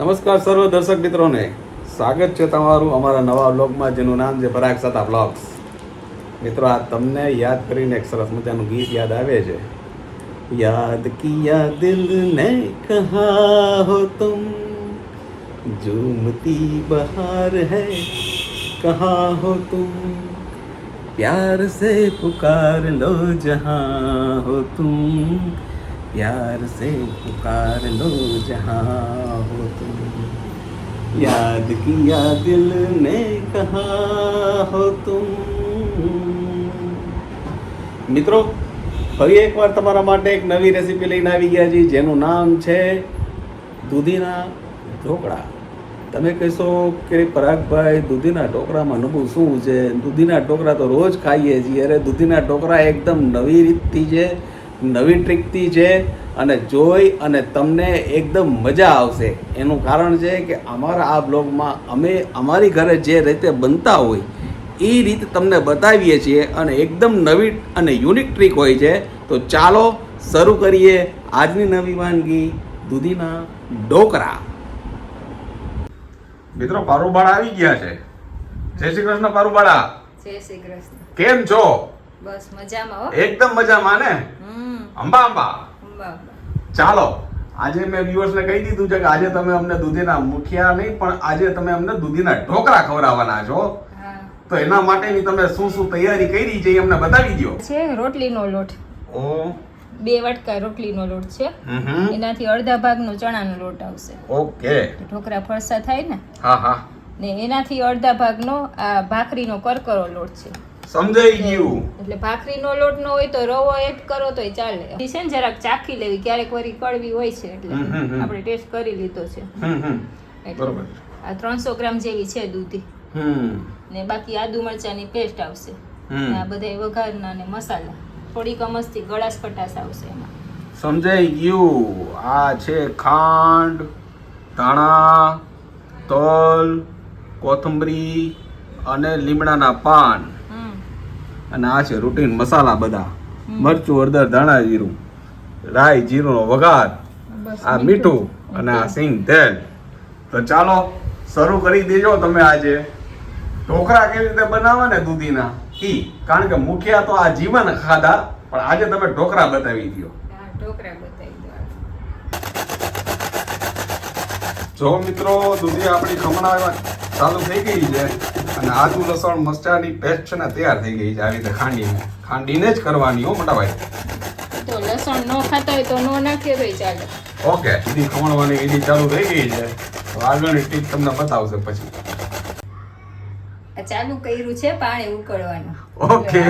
નમસ્કાર સર્વ દર્શક મિત્રોને. સ્વાગત છે તમારું અમારા નવા બ્લોગમાં જેનું નામ છે પરાગ સતા બ્લોગ્સ. મિત્રો, આ તમને યાદ કરીને એક સરસ મજાનું ગીત યાદ આવે છે. યાદ કિયા દિલ ને કહા હો તુમ? ઝૂમતી બહાર હૈ, કહા હો તુમ? પ્યાર સે પુકાર લો જહાં હો તુમ? प्यार से पुकार लो जहाँ हो तुम याद किया दिल ने कहा हो तुम મિત્રો ફરી એકવાર તમારા માટે એક નવી રેસીપી લઈને આવી ગયા છીએ જેનું નામ છે દૂધીના ઢોકળા તમે કહેશો કે પરાગભાઈ દૂધીના ઢોકળામાં નવું શું છે દૂધીના ઢોકળા તો રોજ ખાઈએ છીએ અરે દૂધીના ઢોકળા એકદમ નવી રીતથી છે નવી ટ્રીકથી છે અને જોઈ અને તમને એકદમ મજા આવશે. એનું કારણ છે કે અમારા આ બ્લોગમાં અમે અમારી ઘરે જે રીતે બનતા હોય એ રીત તમને બતાવીએ છીએ અને એકદમ નવી અને યુનિક ટ્રીક હોય છે. તો ચાલો શરૂ કરીએ આજની નવી વાનગી દૂધીના ઢોકળા મિત્રો પારુબાળા આવી ગયા છે. જય શ્રી કૃષ્ણ પારુબાળા. જય શ્રી કૃષ્ણ. કેમ છો? બસ મજામાં એકદમ મજામાં ને? અંબા અંબા. ચાલો આજે મેં વ્યુઅર્સને કહી દીધું છે કે આજે તમે અમને દૂધીના મુખિયા નહીં પણ આજે તમે અમને દૂધીના ઢોકળા ખવડાવવાના છો. તો એના માટેની તમે શું શું તૈયારી કરી છે એ અમને બતાવી દો છે રોટલીનો લોટ. ઓ. બે વાટકા રોટલીનો લોટ છે. હમ. એનાથી અડધા ભાગનો ચણાનો લોટ આવશે. ઓકે. ઢોકરા ઢોકળા ફરસા થાય ને? હા હા. ને એનાથી અડધા ભાગનો આ ભાખરીનો કરકરો લોટ છે. સમજાઈ ગયું. એટલે ભાખરીનો લોટ નો હોય તો રવો એડ કરો તોય ચાલે. છે ને જરાક ચાખી લેવી ક્યારેક વરી કડવી હોય છે એટલે. આપણે ટેસ્ટ કરી લીધો છે. બરોબર. આ ત્રણસો ગ્રામ જેવી છે દૂધી. ને બાકી આદુ મરચાની પેસ્ટ આવશે. આ બધા વઘારના ને મસાલા. થોડીક અમસ્તી ગળાશ ખટાશ આવશે એમાં. સમજાઈ ગયું. આ છે ખાંડ ધાણા તલ કોથમરી અને લીમડાના પાન. અને આ છે રૂટીન મસાલા બધા. મરચું હળદર ધાણા જીરું. રાઈ જીરુંનો વઘાર. આ મીઠું. અને આ સિંગ તેલ. તો ચાલો શરૂ કરી દેજો તમે આજે. ઢોકળા કેવી રીતે બનાવવા ને દૂધીના? ઈ કારણ કે મુખિયા તો આ જીવન ખાધા પણ આજે તમે ઢોકળા બતાવી દો ઢોકળા બતાવી દો જો મિત્રો દૂધી આપણી ખમણાવા ચાલુ થઈ ગઈ છે અને આદુ લસણ મરચાની પેસ્ટ છે ને તૈયાર થઈ ગઈ છે. આવી રીતે ખાંડીને ખાંડીને જ કરવાની હો મોટા ભાઈ. તો લસણ ન ખાતા હોય તો નો નાખીએ ભાઈ ચાલે. ઓકે દૂધી ખમણવાની વિધિ ચાલુ થઈ ગઈ છે. તો આગળની ટીપ તમને બતાવશે પછી. ચાલુ કર્યું છે પાણી ઉકળવાનું. ઓકે.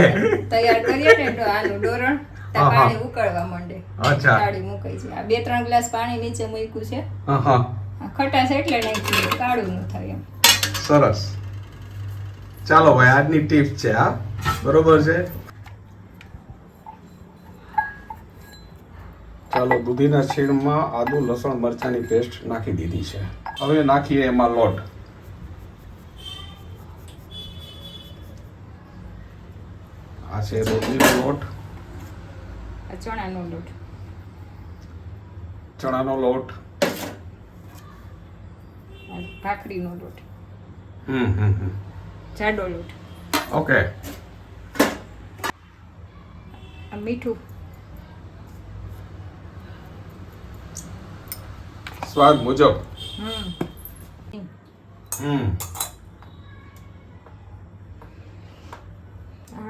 તૈયાર કરીએ ને તો આનું ડોરણ. પાણી ઉકળવા માંડે. અચ્છા. મૂકાય છે. આ બે ત્રણ ગ્લાસ પાણી નીચે મૂક્યું છે. હા હા. ખટાશ એટલે નાખ્યું કાળું ન થાય એમ. સરસ. ચાલો ભાઈ આજની ટીપ છે આ બરોબર છે? ચાલો દૂધીના છીણમાં આદુ લસણ મરચાની પેસ્ટ નાખી દીધી છે. હવે નાખીએ એમાં લોટ. આ છે રોટલીનો લોટ. ચણાનો લોટ. ચણાનો લોટ. આ ભાખરીનો લોટ. હમ હમ જાડો લોટ. ઓકે. મીઠું. સ્વાદ મુજબ. હમ.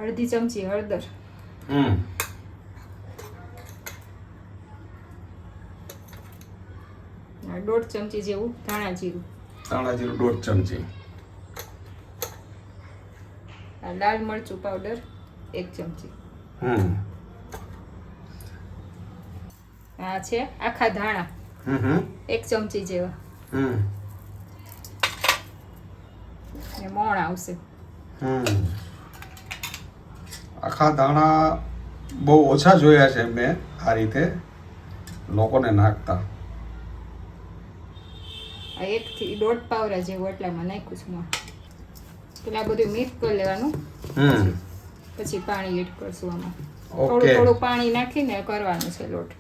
અડધી ચમચી હળદર. હમ. દોઢ ચમચી જેવું ધાણા જીરું. ધાણા જીરું દોઢ ચમચી. લાલ મરચું પાવડર એક ચમચી. હમ. આ છે આખા ધાણા. હમ એક ચમચી જેવા. હમ. ને મોણ આવશે. હમ. આખા દાણા બહુ ઓછા જોયા છે મેં આ રીતે લોકોને નાખતા. એકથી દોઢ પાવરા જેવું એટલામાં નાખ્યું છું એટલે બધું મિક્સ કરી લેવાનું. પછી પાણી એડ કરશું આમાં. થોડું થોડું પાણી નાખીને કરવાનું છે લોટ.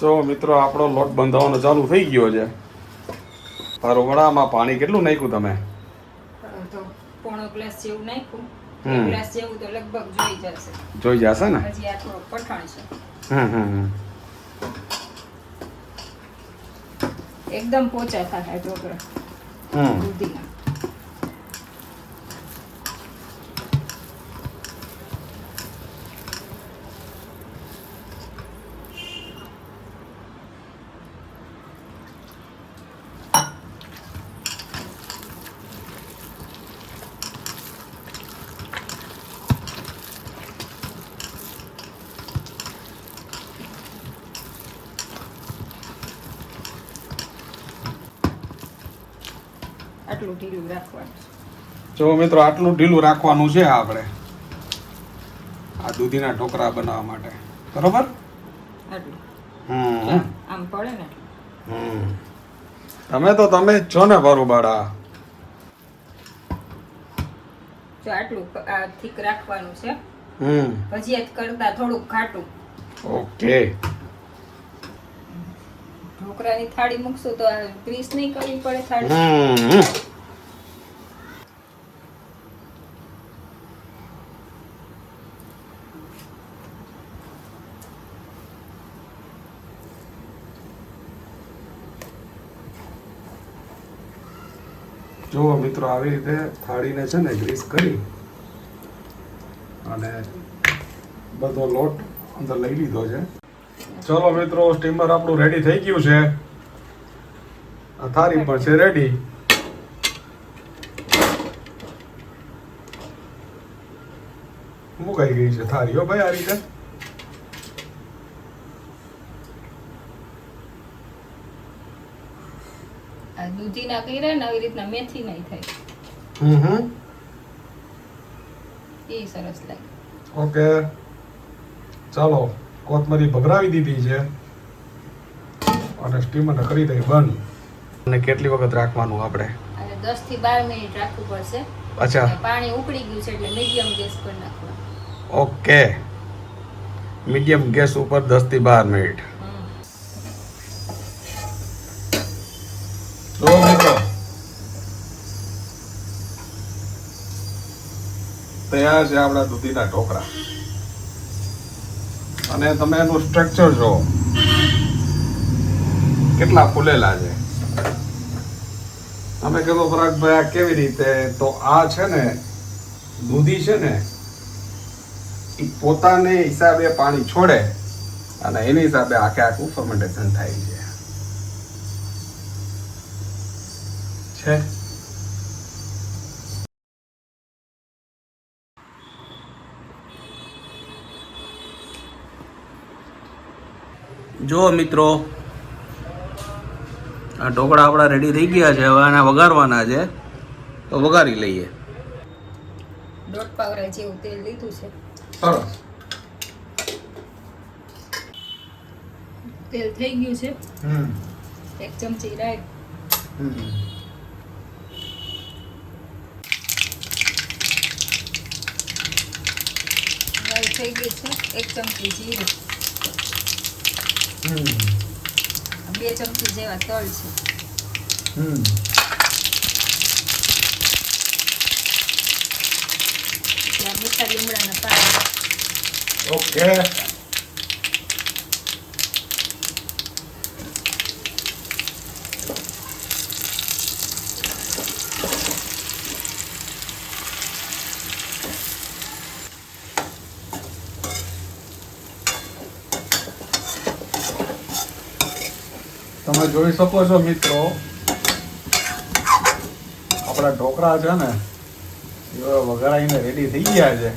તો મિત્રો આપણો લોટ બંધાવવાનો ચાલુ થઈ ગયો છે. પર વડામાં પાણી કેટલું નાખ્યું તમે? તો પોણો ગ્લાસ જેવું નાખ્યું. ગ્લાસ જેવું તો લગભગ જોઈ જશે. જોઈ જશે ને? હજી આ થોડો પઠાણ છે. હમ હમ હમ. એકદમ પોચા થાય ઢોકળા હમ. દૂધીના. આટલું ઢીલું રાખવાનું જો મિત્રો આટલું ઢીલું રાખવાનું છે આપણે. આ દૂધીના ઢોકળા બનાવવા માટે. બરોબર? હમ. આમ પડે ને હમ. તમે તો તમે જ છો ને બરોબાડા જો આટલું આ ઠીક રાખવાનું છે. હમ. ભજીયા કરતા થોડુંક ખાટું. ઓકે. ઢોકળાની થાળી મૂકશું તો ગ્રીસ નહીં કરવી પડે થાળી. જુઓ મિત્રો આવી રીતે થાળીને છે ને ગ્રીસ કરી અને બધો લોટ અંદર લઈ લીધો છે. ચલો મિત્રો સ્ટીમર આપણું રેડી થઈ ગયું છે. આ થારી પણ છે રેડી મુકાઈ ગઈ છે થારી હો ભાઈ આ રીતે? આ દૂધીના કર્યા ને આવી રીતના મેથી નહીં થાય. હમ હમ. એ સરસ લાગે. ઓકે. ચાલો. કોથમરી ભભરાવી દીધી છે. અને સ્ટીમર કરી દઈ બંધ. અને કેટલી વખત રાખવાનું આપણે? અને દસથી બાર મિનિટ રાખવું પડશે. અચ્છા. પાણી ઉકળી ગયું છે એટલે મીડિયમ ગેસ પર નાખવાનું. ઓકે. મીડિયમ ગેસ ઉપર દસથી બાર મિનિટ. તો મિત્રો તૈયાર છે આપણા દૂધીના ઢોકળા. અને તમે એનું સ્ટ્રક્ચર જો કેટલા ફૂલેલા છે. તમે કીધો પરાગભાઈ આ કેવી રીતે? તો આ છે ને, દૂધી છે ને, એ પોતાને હિસાબે પાણી છોડે અને એની હિસાબે આખે આખું ફર્મેન્ટેશન થાય છે. છે? જો મિત્રો આ ઢોકળા આપણા રેડી થઈ ગયા છે હવે આના વઘારવાના છે. તો વઘારી લઈએ. દોઢ પાવરા જેવું તેલ લીધું છે. સરસ. તેલ થઈ ગયું છે. હમ. એક ચમચી રાઈ. હમ. રાઈ થઈ ગઈ છે. એક ચમચી જીરું. બે ચમચી જેવા તલ છે. હમ. મીઠા લીમડાના પાન. ઓકે. તમે જોઈ શકો છો મિત્રો. આપણા ઢોકળા છે ને એ વઘારાઈને રેડી થઈ ગયા છે.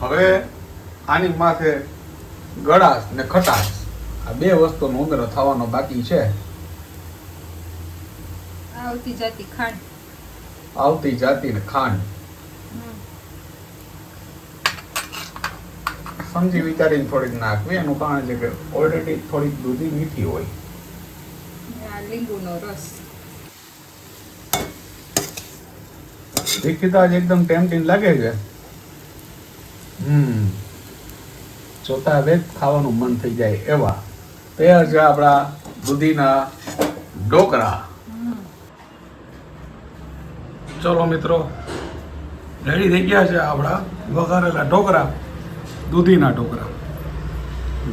હવે આની માથે ગળાશ ને ખટાશ. આ બે વસ્તુનો ઉમેરો થવાનો બાકી છે. આવતી જાતી ખાંડ. આવતી જાતી ને ખાંડ હમ. સમજી વિચારીને થોડીક નાખવી એનું કારણ છે કે ઓલરેડી થોડીક દૂધી મીઠી હોય. આ લીંબુનો રસ. દેખીતા જ એકદમ ટેમ્પટિંગ લાગે છે. હમ. જોતા હવે ખાવાનું મન થઈ જાય એવા. તૈયાર છે આપણા દૂધીના ઢોકળા. ચલો મિત્રો રેડી થઈ ગયા છે આપણા વઘારેલા ઢોકળા. દૂધીના ઢોકળા.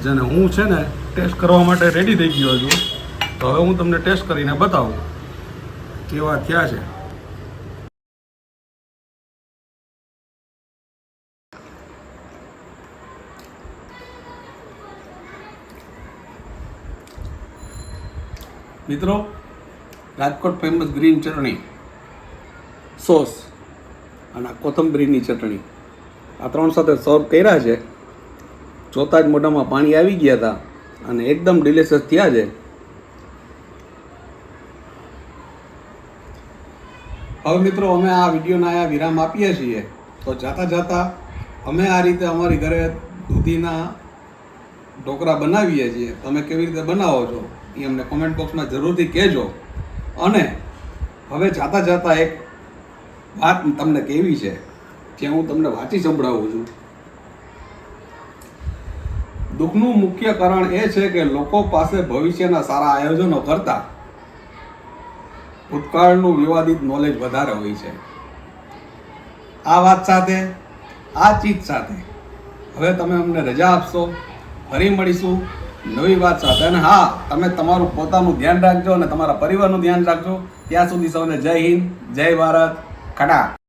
જેને હું છે ને ટેસ્ટ કરવા માટે રેડી થઈ ગયો છું. તો હવે હું તમને ટેસ્ટ કરીને બતાવું. કેવા થયા છે. મિત્રો, રાજકોટ ફેમસ ગ્રીન ચટણી. સોસ અને કોથંબરીની ચટણી. આ ત્રણ સાથે સર્વ કર્યા છે. જોતાં જ મોઢામાં પાણી આવી ગયા હતા અને એકદમ ડિલિશિયસ થયા છે. હવે મિત્રો અમે આ વિડીયોના આ વિરામ આપીએ છીએ. તો જાતા જાતા અમે આ રીતે અમારી ઘરે દૂધીના ઢોકળા બનાવીએ છીએ. તમે કેવી રીતે બનાવો છો એ અમને કોમેન્ટ બોક્સમાં જરૂરથી કહેજો. અને હવે જાતા જાતા એક વાત તમને કેવી છે. જે હું તમને વાંચી સંભળાવું છું. દુઃખનું મુખ્ય કારણ એ છે કે લોકો પાસે ભવિષ્યના સારા આયોજનો કરતા ભૂતકાળનું વિવાદિત નોલેજ વધારે હોય છે. આ વાત સાથે, આ ચીજ સાથે હવે તમે અમને રજા આપશો, ફરી મળીશું નવી વાત સાથે. અને હા, તમે તમારું પોતાનું ધ્યાન રાખજો અને તમારા પરિવારનું ધ્યાન રાખજો. ત્યાં સુધી સૌને જય હિન્દ, જય ભારત ખડા